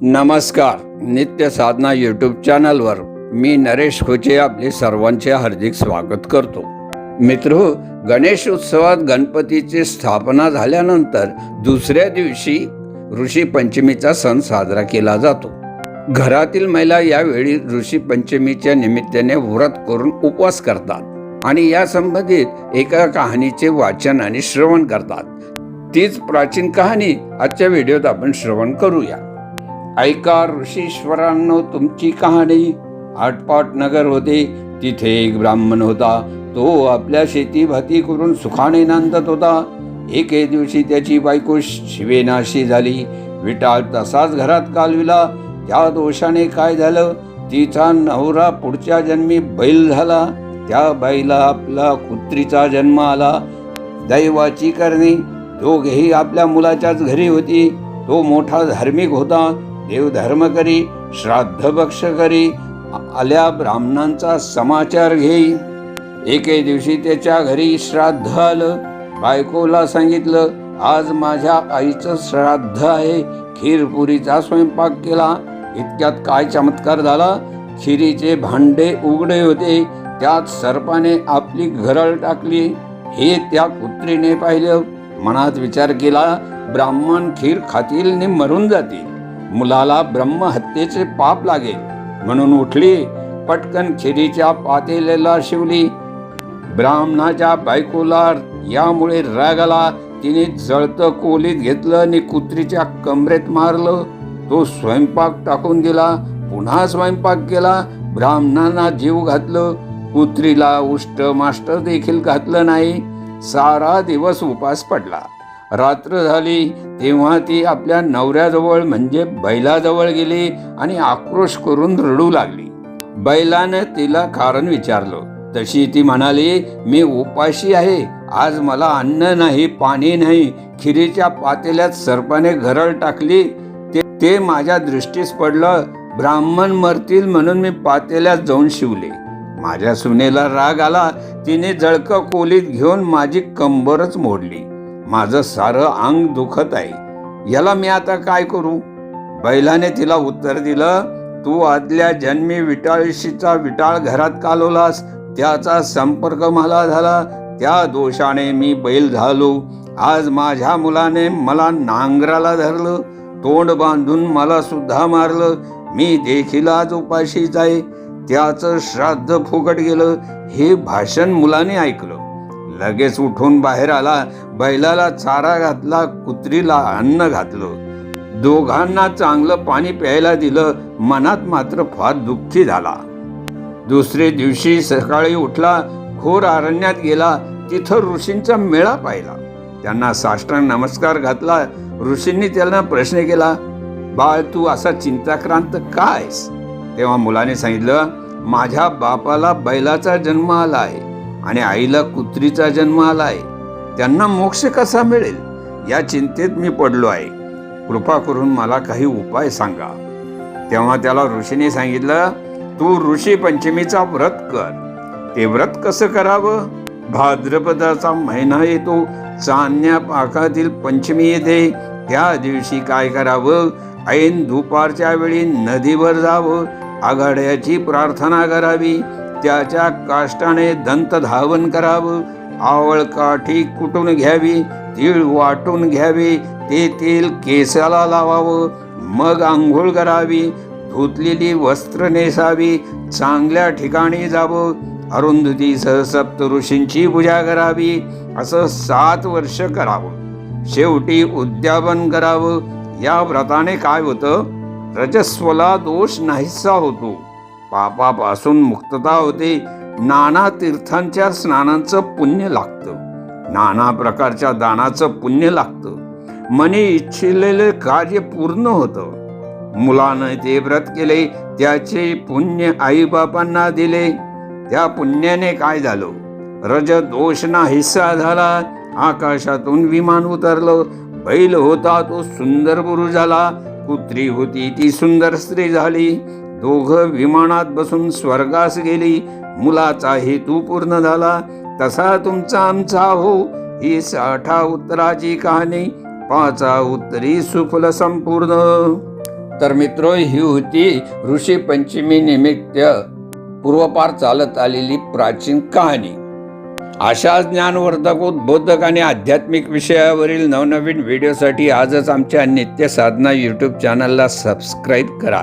नमस्कार नित्य साधना यूट्यूब चॅनलवर मी नरेश खोचे आपले सर्वांचे हार्दिक स्वागत करतो. मित्र गणेश उत्सवात गणपतीची स्थापना झाल्यानंतर दुसऱ्या दिवशी ऋषी पंचमीचा सण साजरा केला जातो. घरातील महिला यावेळी ऋषी पंचमीच्या निमित्ताने व्रत करून उपवास करतात आणि या संबंधित एका कहाणीचे वाचन आणि श्रवण करतात. तीच प्राचीन कहाणी आजच्या व्हिडिओत आपण श्रवण करूया. ऐका ऋषीश्वरांनो तुमची कहाणी आटपाट नगर होते तिथे एक ब्राह्मण होता. तो आपल्या शेती भाती करून सुखाने नांदत होता. एके दिवशी त्याची बायको शिवेनाशी झाली. विटाळ तसाच घरात कालविला. त्या दोषाने काय झालं? तिचा नवरा पुढच्या जन्मी बैल झाला. त्या बैला आपला कुत्रीचा जन्म आला. दैवाची करणे. दोघेही आपल्या मुलाच्याच घरी होती. तो मोठा धार्मिक होता. देवधर्म करी श्राद्ध भक्ष करी आल्या ब्राह्मणांचा समाचार घेई. एके दिवशी त्याच्या घरी श्राद्ध आलं. बायकोला सांगितलं आज माझ्या आईचं श्राद्ध आहे. खीरपुरीचा स्वयंपाक केला. इतक्यात काय चमत्कार झाला? खिरीचे भांडे उघडे होते. त्यात सर्पाने आपली घरळ टाकली. हे त्या कुत्रीने पाहिलं. मनात विचार केला ब्राह्मण खीर खातील आणि मरून जातील. मुलाला ब्रह्महत्येचे पाप लागेल म्हणून उठली पटकन खिरीच्या पातेलेला शिवली. ब्राह्मणाच्या बायकोला यामुळे राग आला तिने जळतं कोलीत घेतलं आणि कुत्रीच्या कमरेत मारलं. तो स्वयंपाक टाकून दिला पुन्हा स्वयंपाक केला ब्राह्मणांना जीव घातलं. कुत्रीला उष्ट माष्ट देखील घातलं नाही. सारा दिवस उपास पडला. रात्र झाली तेव्हा ती आपल्या नवऱ्याजवळ म्हणजे बैलाजवळ गेली आणि आक्रोश करून रडू लागली. बैलानं तिला कारण विचारलं. तशी ती म्हणाली मी उपाशी आहे. आज मला अन्न नाही पाणी नाही. खिरीच्या पातेल्यात सर्पाने घरळ टाकली. ते ते माझ्या दृष्टीस पडलं. ब्राह्मण मरतील म्हणून मी पातेल्यात जाऊन शिवले. माझ्या सुनेला राग आला. तिने जळकं कोलीत घेऊन माझी कंबरच मोडली. माझं सारं अंग दुखत आहे. याला मी आता काय करू? बैलाने तिला उत्तर दिलं तू आदल्या जन्मी विटाळशीचा विटाळ घरात कालवलास. त्याचा संपर्क मला झाला. त्या दोषाने मी बैल झालो. आज माझ्या मुलाने मला नांगराला धरलं. तोंड बांधून मला सुद्धा मारलं. मी देखील आज उपाशीच आहे. त्याचं श्राद्ध फुकट गेलं. हे भाषण मुलाने ऐकलं. लगेच उठून बाहेर आला बैलाला चारा घातला कुत्रीला अन्न घातलं. दोघांना चांगलं पाणी प्यायला दिलं मनात मात्र फार दुःखी झाला. दुसरे दिवशी सकाळी उठला घोर अरण्यात गेला तिथं ऋषींचा मेळा पाहिला. त्यांना साष्टांग नमस्कार घातला ऋषींनी त्यांना प्रश्न केला बाळ तू असा चिंताक्रांत कायस तेव्हा मुलाने सांगितलं माझ्या बापाला बैलाचा जन्म आला आहे. आणि आईला कुत्रीचा जन्म आला आहे त्यांना मोक्ष कसा मिळेल? या चिंतेत मी पडलो आहे. कृपा करून मला काही उपाय सांगा. तेव्हा त्याला ऋषीने सांगितलं तू ऋषी पंचमीचा व्रत कर. ते व्रत कसं करावं? भाद्रपदाचा महिना येतो. चांदण्या पाकातील पंचमी येते. त्या दिवशी काय करावं? ऐन दुपारच्या वेळी नदीवर जावं. आघाड्याची प्रार्थना करावी. त्याच्या काष्टाने दंत धावन करावं. आवळ काठी कुटून घ्यावी तीळ वाटून घ्यावी ते तेल केसाला लावावं. मग आंघोळ करावी धुतलेली वस्त्र नेसावी चांगल्या ठिकाणी जावं. अरुंधतीसह सप्त ऋषींची पूजा करावी असं सात वर्ष करावं. शेवटी उद्यापन करावं. या व्रताने काय होतं? रजस्वला दोष नाहीसा होतो. पापापासून मुक्तता होते. नाना तीर्थांच्या स्नानांचं पुण्य लागतं. नाना प्रकारच्या दानाचं पुण्य लागतं. मनी इच्छिलेले कार्य पूर्ण होतं. मुलानं ते व्रत केले त्याचे पुण्य आईबापांना दिले. त्या पुण्याने काय झालं? रज दोष ना हिस्सा झाला आकाशातून विमान उतरलं. बैल होता तो सुंदर गुरु झाला कुत्री होती ती सुंदर स्त्री झाली. दोघं विमानात बसून स्वर्गास गेली. मुलाचा हेतू पूर्ण झाला. तसा तुमचा आमचा हो. ही साठा उत्तराची कहाणी. पाचा उत्तरी सुफल संपूर्ण. तर मित्रो ही होती ऋषी पंचमी निमित्त पूर्वपार चालत आलेली प्राचीन कहाणी. अशा ज्ञानवर्धक उद्बोधक आणि आध्यात्मिक विषयावरील नवनवीन व्हिडिओसाठी आजच आमच्या नित्य साधना यूट्यूब चॅनलला सबस्क्राईब करा.